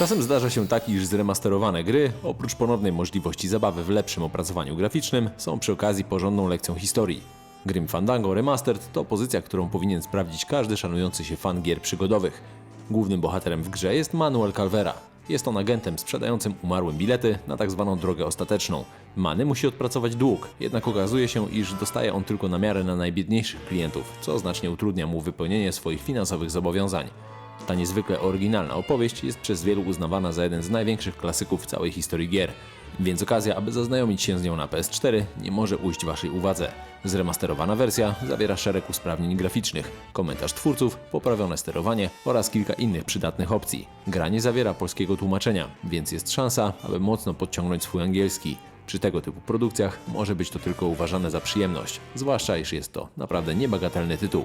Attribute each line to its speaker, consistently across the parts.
Speaker 1: Czasem zdarza się tak, iż zremasterowane gry, oprócz ponownej możliwości zabawy w lepszym opracowaniu graficznym, są przy okazji porządną lekcją historii. Grim Fandango Remastered to pozycja, którą powinien sprawdzić każdy szanujący się fan gier przygodowych. Głównym bohaterem w grze jest Manuel Calvera. Jest on agentem sprzedającym umarłym bilety na tak zwaną drogę ostateczną. Many musi odpracować dług, jednak okazuje się, iż dostaje on tylko na miarę na najbiedniejszych klientów, co znacznie utrudnia mu wypełnienie swoich finansowych zobowiązań. Ta niezwykle oryginalna opowieść jest przez wielu uznawana za jeden z największych klasyków w całej historii gier, więc okazja, aby zaznajomić się z nią na PS4 nie może ujść Waszej uwadze. Zremasterowana wersja zawiera szereg usprawnień graficznych, komentarz twórców, poprawione sterowanie oraz kilka innych przydatnych opcji. Gra nie zawiera polskiego tłumaczenia, więc jest szansa, aby mocno podciągnąć swój angielski. Przy tego typu produkcjach może być to tylko uważane za przyjemność, zwłaszcza iż jest to naprawdę niebagatelny tytuł.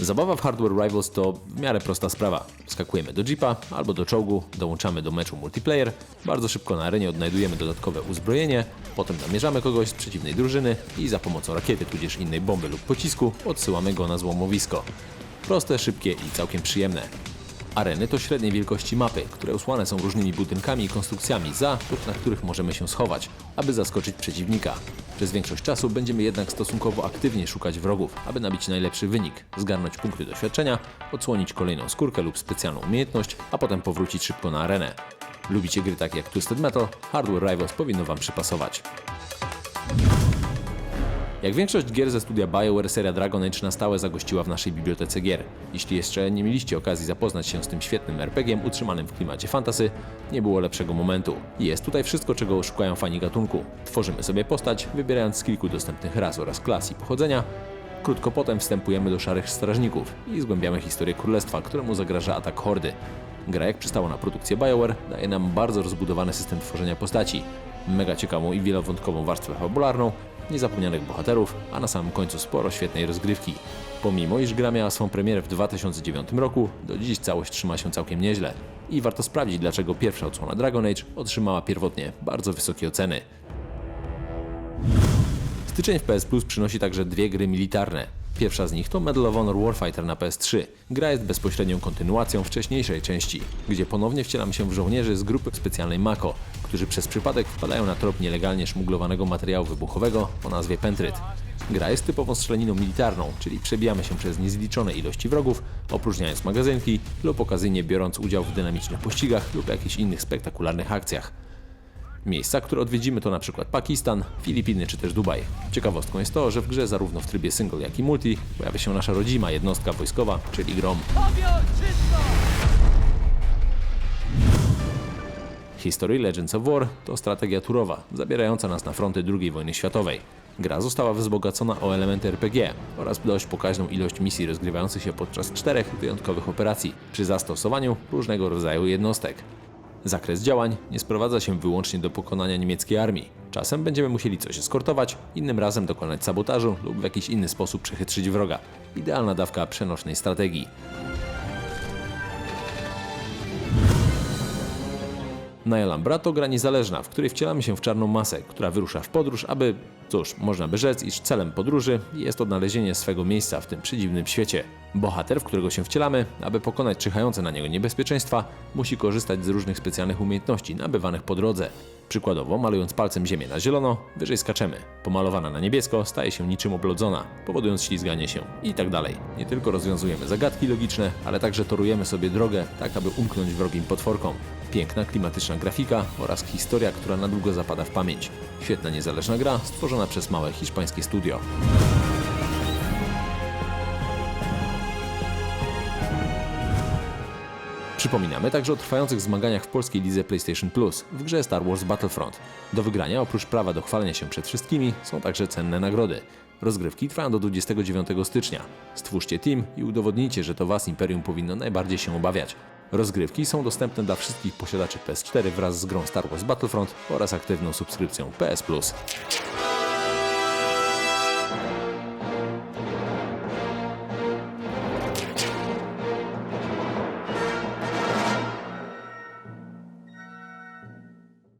Speaker 1: Zabawa w Hardware Rivals to w miarę prosta sprawa. Skakujemy do jeepa albo do czołgu, dołączamy do meczu multiplayer, bardzo szybko na arenie odnajdujemy dodatkowe uzbrojenie, potem namierzamy kogoś z przeciwnej drużyny i za pomocą rakiety tudzież innej bomby lub pocisku odsyłamy go na złomowisko. Proste, szybkie i całkiem przyjemne. Areny to średniej wielkości mapy, które usłane są różnymi budynkami i konstrukcjami za lub na których możemy się schować, aby zaskoczyć przeciwnika. Przez większość czasu będziemy jednak stosunkowo aktywnie szukać wrogów, aby nabić najlepszy wynik, zgarnąć punkty doświadczenia, odsłonić kolejną skórkę lub specjalną umiejętność, a potem powrócić szybko na arenę. Lubicie gry takie jak Twisted Metal? Hardware Rivals powinno Wam przypasować. Jak większość gier ze studia BioWare, seria Dragon Age na stałe zagościła w naszej bibliotece gier. Jeśli jeszcze nie mieliście okazji zapoznać się z tym świetnym RPG-iem utrzymanym w klimacie fantasy, nie było lepszego momentu. Jest tutaj wszystko, czego szukają fani gatunku. Tworzymy sobie postać, wybierając z kilku dostępnych ras oraz klas i pochodzenia. Krótko potem wstępujemy do Szarych Strażników i zgłębiamy historię królestwa, któremu zagraża atak hordy. Gra, jak przystało na produkcję BioWare, daje nam bardzo rozbudowany system tworzenia postaci, mega ciekawą i wielowątkową warstwę fabularną, niezapomnianych bohaterów, a na samym końcu sporo świetnej rozgrywki. Pomimo iż gra miała swą premierę w 2009 roku, do dziś całość trzyma się całkiem nieźle. I warto sprawdzić, dlaczego pierwsza odsłona Dragon Age otrzymała pierwotnie bardzo wysokie oceny. Styczeń w PS Plus przynosi także dwie gry militarne. Pierwsza z nich to Medal of Honor Warfighter na PS3. Gra jest bezpośrednią kontynuacją wcześniejszej części, gdzie ponownie wcielamy się w żołnierzy z grupy specjalnej MAKO, którzy przez przypadek wpadają na trop nielegalnie szmuglowanego materiału wybuchowego o nazwie Pentryt. Gra jest typową strzelaniną militarną, czyli przebijamy się przez niezliczone ilości wrogów, opróżniając magazynki lub okazyjnie biorąc udział w dynamicznych pościgach lub jakichś innych spektakularnych akcjach. Miejsca, które odwiedzimy to przykład Pakistan, Filipiny czy też Dubaj. Ciekawostką jest to, że w grze zarówno w trybie single jak i multi pojawia się nasza rodzima jednostka wojskowa, czyli GROM. History Legends of War to strategia turowa, zabierająca nas na fronty II wojny światowej. Gra została wzbogacona o elementy RPG oraz dość pokaźną ilość misji rozgrywających się podczas czterech wyjątkowych operacji przy zastosowaniu różnego rodzaju jednostek. Zakres działań nie sprowadza się wyłącznie do pokonania niemieckiej armii. Czasem będziemy musieli coś eskortować, innym razem dokonać sabotażu lub w jakiś inny sposób przechytrzyć wroga. Idealna dawka przenośnej strategii. Najalambra to gra niezależna, w której wcielamy się w czarną masę, która wyrusza w podróż, aby, cóż, można by rzec, iż celem podróży jest odnalezienie swego miejsca w tym przedziwnym świecie. Bohater, w którego się wcielamy, aby pokonać czyhające na niego niebezpieczeństwa, musi korzystać z różnych specjalnych umiejętności nabywanych po drodze. Przykładowo, malując palcem ziemię na zielono, wyżej skaczemy. Pomalowana na niebiesko staje się niczym oblodzona, powodując ślizganie się i tak dalej. Nie tylko rozwiązujemy zagadki logiczne, ale także torujemy sobie drogę, tak aby umknąć wrogim potworkom. Piękna, klimatyczna grafika oraz historia, która na długo zapada w pamięć. Świetna, niezależna gra, przez małe hiszpańskie studio. Przypominamy także o trwających zmaganiach w polskiej lidze PlayStation Plus w grze Star Wars Battlefront. Do wygrania, oprócz prawa do chwalenia się przed wszystkimi, są także cenne nagrody. Rozgrywki trwają do 29 stycznia. Stwórzcie team i udowodnijcie, że to Was Imperium powinno najbardziej się obawiać. Rozgrywki są dostępne dla wszystkich posiadaczy PS4 wraz z grą Star Wars Battlefront oraz aktywną subskrypcją PS Plus.